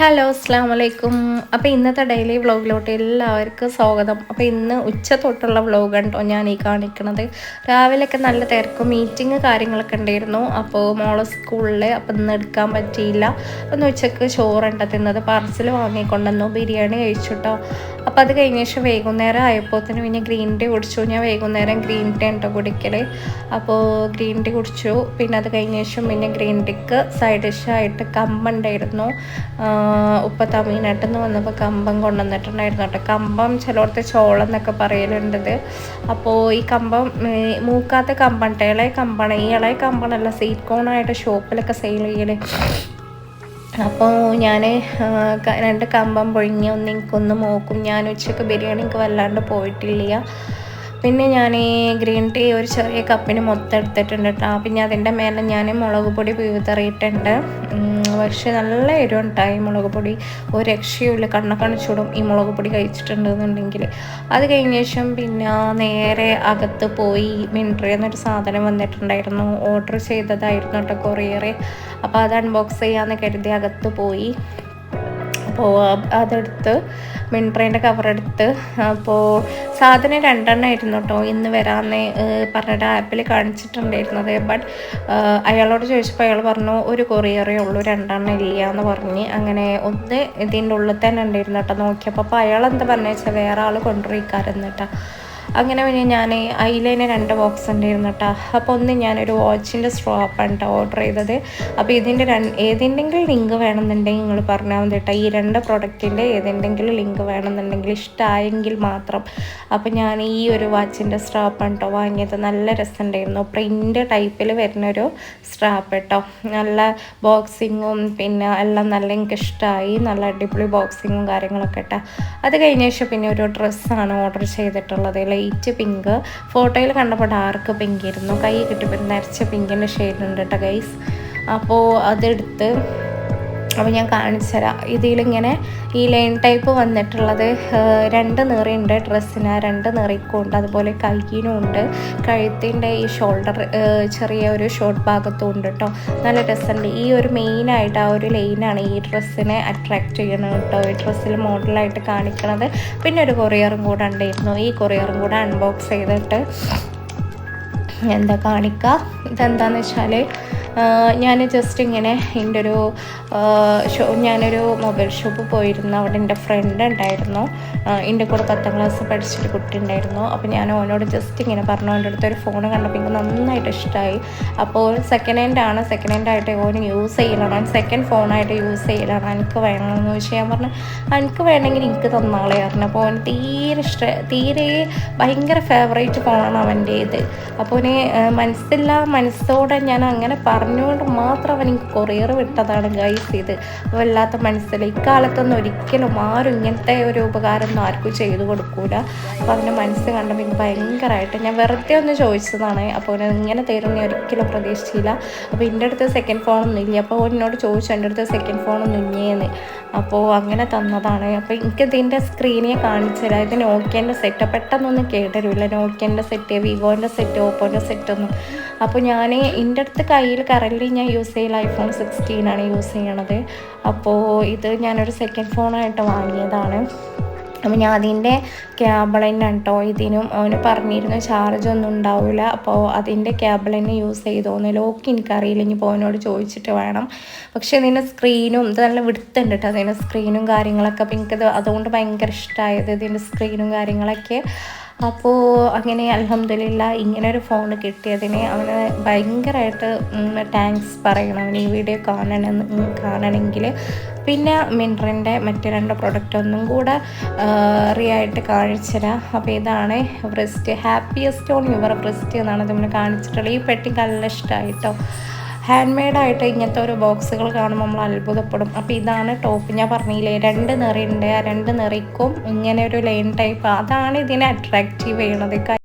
Hello അസ്സാം വലൈക്കും അപ്പോൾ ഇന്നത്തെ ഡെയിലി വ്ളോഗിലോട്ട് എല്ലാവർക്കും സ്വാഗതം. അപ്പോൾ ഇന്ന് ഉച്ച തൊട്ടുള്ള വ്ളോഗ് ഉണ്ടോ ഞാൻ ഈ കാണിക്കണത്. രാവിലെയൊക്കെ നല്ല തിരക്കും മീറ്റിംഗ് കാര്യങ്ങളൊക്കെ ഉണ്ടായിരുന്നു. അപ്പോൾ മോളെ സ്കൂളിൽ അപ്പോൾ ഇന്ന് എടുക്കാൻ പറ്റിയില്ല. ഒന്ന് ഉച്ചയ്ക്ക് ചോറുണ്ട തിന്നത്. പാർസൽ വാങ്ങിക്കൊണ്ടുവന്നു. ബിരിയാണി കഴിച്ചുട്ടോ അപ്പോൾ അത് കഴിഞ്ഞ ശേഷം വൈകുന്നേരം ആയപ്പോഴത്തേന് പിന്നെ ഗ്രീൻ ടീ കുടിച്ചു. ഞാൻ വൈകുന്നേരം ഗ്രീൻ ടീ ഉണ്ടോ കുടിക്കൽ അപ്പോൾ ഗ്രീൻ ടീ കുടിച്ചു. പിന്നെ അത് കഴിഞ്ഞ ശേഷം പിന്നെ ഗ്രീൻ ടീക്ക് സൈഡ് ഡിഷായിട്ട് കമ്പുണ്ടായിരുന്നു ഉപ്പ തമിഴ്നാട്ടിൽ നിന്ന് വന്നപ്പോൾ കമ്പം കൊണ്ടുവന്നിട്ടുണ്ടായിരുന്നു കേട്ടോ. കമ്പം ചിലയിടത്ത് ചോളം എന്നൊക്കെ പറയലുണ്ടത്. അപ്പോൾ ഈ കമ്പം മൂക്കാത്ത മൂക്കാത്ത കേട്ടോ ഇളയ കമ്പാണ്. ഈ ഇളയ കമ്പാണല്ല സീറ്റ് കോണായിട്ട് ഷോപ്പിലൊക്കെ സെയിൽ ചെയ്യൽ. അപ്പോൾ ഞാൻ രണ്ട് കമ്പം പൊഴിഞ്ഞ് ഒന്ന് എനിക്കൊന്ന് നോക്കും. ഞാൻ ഉച്ചയ്ക്ക് ബിരിയാണിക്ക് വല്ലാണ്ട് പോയിട്ടില്ല. പിന്നെ ഞാൻ ഈ ഗ്രീൻ ടീ ഒരു ചെറിയ കപ്പിന് മൊത്തം എടുത്തിട്ടുണ്ട് കേട്ടോ പിന്നെ അതിന്റെ മേലെ ഞാൻ മുളക് പൊടി പിഴുതറിയിട്ടുണ്ട് പക്ഷെ നല്ല എരിവുണ്ടായി മുളക് പൊടി. ഒരു രക്ഷയുമില്ല ചൂടും ഈ മുളക് പൊടി കഴിച്ചിട്ടുണ്ടെന്നുണ്ടെങ്കിൽ അത് കഴിഞ്ഞ ശേഷം പിന്നെ നേരെ അകത്ത് പോയി മിൻട്രി എന്നൊരു സാധനം വന്നിട്ടുണ്ടായിരുന്നു. ഓർഡർ ചെയ്തതായിരുന്നു കേട്ടോ കൊറിയറെ. അപ്പോൾ അത് അൺബോക്സ് ചെയ്യാമെന്ന് കരുതി അകത്ത് പോയി. അപ്പോൾ അതെടുത്ത് മിൻട്രേന്റെ കവറെടുത്ത് അപ്പോൾ സാധനം രണ്ടെണ്ണം ആയിരുന്നു കേട്ടോ ഇന്ന് വരാമെന്ന് പറഞ്ഞിട്ട് ആപ്പിൽ കാണിച്ചിട്ടുണ്ടായിരുന്നത്. ബട്ട് അയാളോട് ചോദിച്ചപ്പോൾ അയാൾ പറഞ്ഞു ഒരു കൊറിയറേ ഉള്ളൂ രണ്ടെണ്ണം ഇല്ല എന്ന് പറഞ്ഞ്. അങ്ങനെ ഒന്ന് ഇതിന്റെ ഉള്ളിൽ തന്നെ ഉണ്ടായിരുന്നു കേട്ടോ നോക്കിയപ്പോൾ അപ്പോൾ അയാൾ എന്താ പറഞ്ഞു വെച്ചാൽ വേറെ ആൾ കൊണ്ടുപോയിക്കാരെന്നിട്ടാ അങ്ങനെ പിന്നെ ഞാൻ അതിൽ രണ്ട് ബോക്സ് ഉണ്ടായിരുന്നു കേട്ടോ അപ്പോൾ ഒന്ന് ഞാനൊരു വാച്ചിന്റെ സ്ട്രോപ്പാണ് കേട്ടോ ഓർഡർ ചെയ്തത്. അപ്പോൾ ഇതിന്റെ രണ്ട് ഏതിന്റെങ്കിലും ലിങ്ക് വേണമെന്നുണ്ടെങ്കിൽ നിങ്ങൾ പറഞ്ഞാൽ മതി കേട്ടോ ഈ രണ്ട് പ്രൊഡക്റ്റിന്റെ ഏതിന്റെങ്കിലും ലിങ്ക് വേണമെന്നുണ്ടെങ്കിൽ ഇഷ്ടമായെങ്കിൽ മാത്രം. അപ്പോൾ ഞാൻ ഈ ഒരു വാച്ചിന്റെ സ്ട്രാപ്പാണ് കേട്ടോ വാങ്ങിയത്. നല്ല രസമുണ്ടായിരുന്നു പ്രിന്റ് ടൈപ്പിൽ വരുന്നൊരു സ്ട്രാപ്പ് കേട്ടോ നല്ല ബോക്സിങ്ങും പിന്നെ എല്ലാം നല്ല എനിക്ക് ഇഷ്ടമായി നല്ല അടിപൊളി ബോക്സിങ്ങും കാര്യങ്ങളൊക്കെ കേട്ടോ അത് കഴിഞ്ഞ ശേഷം പിന്നെ ഒരു ഡ്രസ്സാണ് ഓർഡർ ചെയ്തിട്ടുള്ളത്. ലൈറ്റ് പിങ്ക് ഫോട്ടോയിൽ കണ്ടപ്പോൾ ഡാർക്ക് പിങ്ക് ആയിരുന്നു. കൈ കിട്ടിയപ്പോൾ നരച്ച പിങ്കിന്റെ ഷെയ്ഡുണ്ട് കേട്ടോ ഗൈസ് അപ്പോൾ അതെടുത്ത് അപ്പോൾ ഞാൻ കാണിച്ചു തരാം ഇതിലിങ്ങനെ ഈ ലൈൻ ടൈപ്പ് വന്നിട്ടുള്ളത് രണ്ട് നിറയുണ്ട് ഡ്രസ്സിന്. രണ്ട് നിറയ്ക്കും ഉണ്ട് അതുപോലെ കൈയിനും ഉണ്ട്. കഴുത്തിന്റെ ഈ ഷോൾഡർ ചെറിയ ഒരു ഷോർട്ട് ഭാഗത്തും ഉണ്ട് കേട്ടോ. നല്ല രസമുണ്ട്. ഈ ഒരു മെയിനായിട്ട് ആ ഒരു ലൈനാണ് ഈ ഡ്രസ്സിനെ അട്രാക്റ്റ് ചെയ്യണത് കേട്ടോ. ഈ ഡ്രസ്സിൽ മോഡലായിട്ട് കാണിക്കണത്. പിന്നെ ഒരു കൊറിയറും കൂടെ ഉണ്ടായിരുന്നു. ഈ കൊറിയറും കൂടെ അൺബോക്സ് ചെയ്തിട്ട് എന്താ കാണിക്കുക ഇതെന്താണെന്ന് വെച്ചാൽ ഞാൻ ജസ്റ്റ് ഇങ്ങനെ എന്റെ ഒരു ഷോ ഞാനൊരു മൊബൈൽ ഷോപ്പ് പോയിരുന്നു. അവിടെ എന്റെ ഫ്രണ്ട് ഉണ്ടായിരുന്നു. എന്റെ കൂടെ പത്താം ക്ലാസ് പഠിച്ചൊരു കുട്ടി ഉണ്ടായിരുന്നു. അപ്പോൾ ഞാൻ ഓനോട് ജസ്റ്റ് ഇങ്ങനെ പറഞ്ഞു. എന്റെ അടുത്തൊരു ഫോൺ കണ്ടപ്പോൾ എനിക്ക് നന്നായിട്ട് ഇഷ്ടമായി അപ്പോൾ സെക്കൻഡ് ഹാൻഡ് ആണ്. സെക്കൻഡ് ഹാൻഡ് ആയിട്ട് ഓന് യൂസ് ചെയ്യലാണ്. സെക്കൻഡ് ഫോണായിട്ട് യൂസ് ചെയ്യലാണ്. എനിക്ക് വേണമെന്ന് ചോദിച്ചാൽ ഞാൻ പറഞ്ഞു എനിക്ക് വേണമെങ്കിൽ എനിക്ക് തന്നാളെ പറഞ്ഞു. അപ്പോൾ അവന് തീരെ ഇഷ്ട തീരെ ഭയങ്കര ഫേവറേറ്റ് ഫോണാണ് അവന്റെ ഇത് അപ്പോൾ അവന് മനസ്സില്ല മനസ്സോടെ ഞാൻ അങ്ങനെ പറഞ്ഞുകൊണ്ട് മാത്രം അവൻ എനിക്ക് കൊറിയർ വിട്ടതാണ് ഗൈസ് ഇത്. വല്ലാത്ത മനസ്സിൽ ഇക്കാലത്തൊന്നും ഒരിക്കലും ആരും ഇങ്ങനത്തെ ഒരു ഉപകാരം ആർക്കും ചെയ്തു കൊടുക്കൂല. അപ്പോൾ അവന്റെ മനസ്സ് കണ്ടപ്പോൾ എനിക്ക് ഭയങ്കരമായിട്ട് ഞാൻ വെറുതെ ഒന്ന് ചോദിച്ചതാണ്. അപ്പോൾ അവൻ ഇങ്ങനെ തരും ഞാൻ ഒരിക്കലും പ്രതീക്ഷിച്ചില്ല. അപ്പോൾ എന്റെ അടുത്ത് സെക്കൻഡ് ഫോണൊന്നും ഇല്ല. അപ്പോൾ എന്നോട് ചോദിച്ചു എന്റെ അടുത്ത് സെക്കൻഡ് ഫോണൊന്നും ഇല്ലേന്ന് അപ്പോൾ അങ്ങനെ തന്നതാണ്. അപ്പോൾ എനിക്ക് ഇതിന്റെ സ്ക്രീനെ കാണിച്ചു തരാം. ഇത് നോക്കിയന്റെ സെറ്റ് പെട്ടെന്നൊന്നും കേട്ടരുമില്ല നോക്കിയന്റെ സെറ്റ് വിവോന്റെ സെറ്റ് ഓപ്പോന്റെ സെറ്റൊന്നും അപ്പോൾ ഞാൻ എന്റെ അടുത്ത് കയ്യിൽ കറൻലി ഞാൻ യൂസ് ചെയ്യൽ ഐഫോൺ സിക്സ്റ്റീൻ ആണ് യൂസ് ചെയ്യണത്. അപ്പോൾ ഇത് ഞാനൊരു സെക്കൻഡ് ഫോണായിട്ട് വാങ്ങിയതാണ്. അപ്പം ഞാൻ അതിന്റെ ക്യാബിൾ തന്നെ കേട്ടോ ഇതിനും അവന് പറഞ്ഞിരുന്നു ചാർജ് ഒന്നും ഉണ്ടാവില്ല അപ്പോൾ അതിന്റെ ക്യാബിൾ തന്നെ യൂസ് ചെയ്തോന്ന്. ലോക്ക് എനിക്കറിയില്ല. ഇനി പോകുന്നോട് ചോദിച്ചിട്ട് വേണം. പക്ഷേ ഇതിന്റെ സ്ക്രീനും ഇത് നല്ല വിടുത്തുണ്ട് കേട്ടോ അതിന്റെ സ്ക്രീനും കാര്യങ്ങളൊക്കെ. അപ്പോൾ എനിക്കത് അതുകൊണ്ട് ഭയങ്കര ഇഷ്ടമായത് ഇതിന്റെ സ്ക്രീനും കാര്യങ്ങളൊക്കെ. അപ്പോൾ അങ്ങനെ അലഹമില്ല ഇങ്ങനെ ഒരു ഫോൺ കിട്ടിയതിന് അവന് ഭയങ്കരമായിട്ട് താങ്ക്സ് പറയണം. അവന് ഈ വീഡിയോ കാണണം കാണണമെങ്കിൽ പിന്നെ മിൻട്രിന്റെ മറ്റ് രണ്ട് പ്രൊഡക്റ്റ് ഒന്നും കൂടെ റിയായിട്ട് കാണിച്ചു അപ്പോൾ ഇതാണ് breast happiest on your breast എന്നാണ് നമ്മൾ കാണിച്ചിട്ടുള്ളത്. ഈ പെട്ടി നല്ല ഇഷ്ടമായിട്ടോ ഹാൻഡ് മെയ്ഡായിട്ട് ഇങ്ങനത്തെ ഓരോ ബോക്സുകൾ കാണുമ്പോൾ നമ്മൾ അത്ഭുതപ്പെടും. അപ്പോൾ ഇതാണ് ടോപ്പ് ഞാൻ പറഞ്ഞില്ലേ രണ്ട് നിറയുണ്ട്. ആ രണ്ട് നിറയ്ക്കും ഇങ്ങനെ ഒരു ലൈൻ ടൈപ്പ് അതാണ് ഇതിനെ അട്രാക്റ്റീവ് ചെയ്യണത്